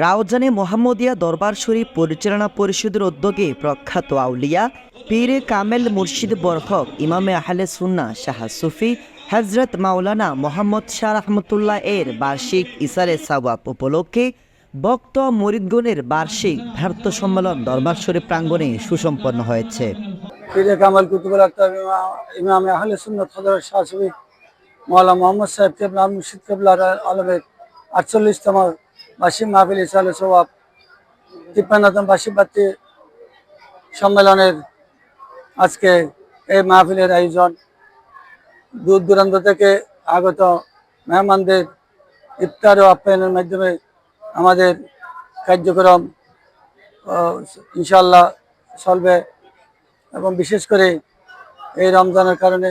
রাউজানে মোহাম্মদিয়া দরবার শরীফ পরিচালনা পরিষদের উদ্যোগে প্রখ্যাত আউলিয়া, পীরে কামেল মুর্শিদ বরফক, ইমামে আহলে সুন্না শাহ সুফি হজরত মাওলানা মোহাম্মদ শাহ রহমতুল্লাহ এর বার্ষিক ইসারে সাওয়াব উপলক্ষে বক্ত মরিদগণের বার্ষিক ভারত সম্মেলন দরবার শরীফ প্রাঙ্গণে সুসম্পন্ন হয়েছে। পীরে কামাল কুতুবুল আক্তার, ইমামে আহলে সুন্নত হজরত শাহসবি মৌলা মোহাম্মদ সাহেব কেবলা মুর্শিদ আলমের আটচল্লিশতম বার্ষিক মাহফিল ইসাল সোয়াব তিপ্পান্নতম বার্ষিক বার্ষিক সম্মেলনের আজকে এই মাহফিলের আয়োজন। দূর দূরান্ত থেকে আগত মেহমানদের ইফতার ও আপ্যায়নের মাধ্যমে আমাদের কার্যক্রম ইনশাল্লাহ চলবে এবং বিশেষ করে এই রমজানের কারণে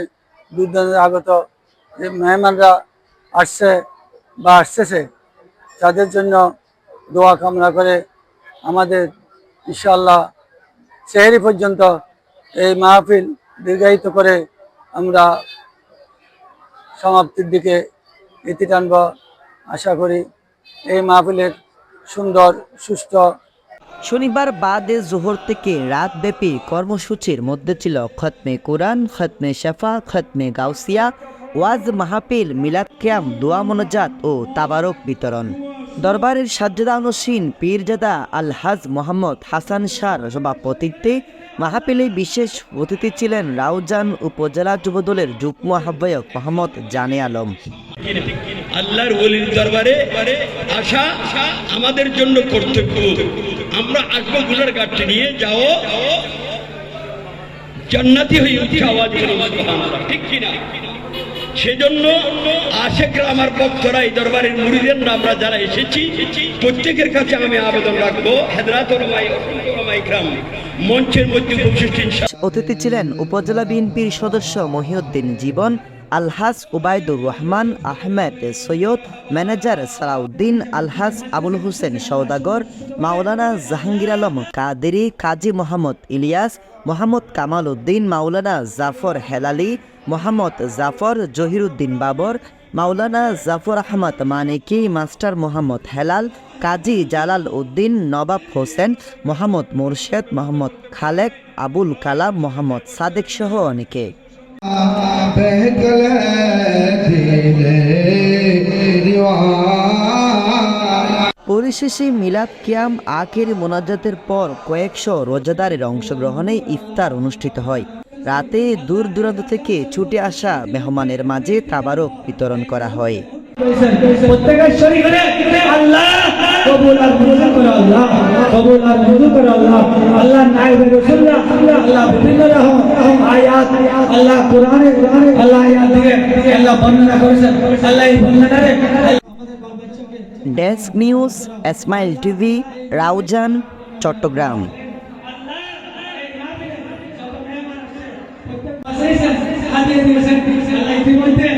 দূর দূরান্ত আগত যে মেহমানরা আসছে বা আসতেছে তাদের জন্য দোয়া কামনা করে আমাদের ইনশাল্লাহ সেহেরি পর্যন্ত এই মাহফিল দীর্ঘায়িত করে আমরা সমাপ্তির দিকে ইতি টানব। আশা করি এই মাহফিলের সুন্দর, সুস্থ শনিবার বাদে জোহর থেকে রাতব্যাপী কর্মসূচির মধ্যে ছিল খতমে কোরআন, খতমে শেফা, খতমে গাউসিয়া, ওয়াজ মাহাপিল মিলাদ দোয়া মনোজাত ও তাবারক বিতরণ। দরবারের সাজ্জাদা অনুসীন পীরজাদা আলহাজ মোহাম্মদ হাসান শাহর সভাপতিত্বে মাহাপিলে বিশেষ অতিথি ছিলেন রাউজান উপজেলা যুবদলের যুগ্ম আহ্বায়ক মোহাম্মদ জানে আলম। আল্লাহর ওলির দরবারে আসা আমাদের জন্য কর্তব্য। আমরা আসব গুনার গাঠটি নিয়ে যাও। জান্নাতি হয়ে উঠে আওয়াজ। ঠিক কিনা? সেজন্য আশেকরা আমার ভক্তরা এই দরবারের মুড়িদের আমরা যারা এসেছি, প্রত্যেকের কাছে আমি আবেদন রাখব, হেদরাত ওলামাই অসংখ্য ওলামাই গ্রাম মঞ্চের মধ্যে অতিথি ছিলেন উপজেলা বিএনপির সদস্য মহিউদ্দিন জীবন, আলহাজ উবায়দুর রহমান, আহমেদ সৈয়দ, ম্যানেজার সালাউদ্দিন, আলহাজ আবুল হোসেন সৌদাগর মাওলানা জাহাঙ্গীর আলম কাদেরি, কাজী মোহাম্মদ ইলিয়াস, মোহাম্মদ কামাল উদ্দিন, মাওলানা জাফর হেলালি মোহাম্মদ জাফর জহিরুদ্দিন বাবর, মাওলানা জাফর আহমদ মানিকি, মাস্টার মোহাম্মদ হেলাল, কাজী জালাল উদ্দিন, নবাব হোসেন, মোহাম্মদ মোরশেদ, মোহাম্মদ খালেক, আবুল কালাম, মোহাম্মদ সাদেক সহ অনেকে। পরিশেষে মিলাদ কিয়াম আখের মোনাজাতের পর কয়েকশো রোজাদারের অংশগ্রহণে ইফতার অনুষ্ঠিত হয়। রাতে দূর দূরান্ত থেকে ছুটে আসা মেহমানের মাঝে তাবারক বিতরণ করা হয়। ডেস্ক নিউজ আল্লাহ TV Raozan Manjur César, de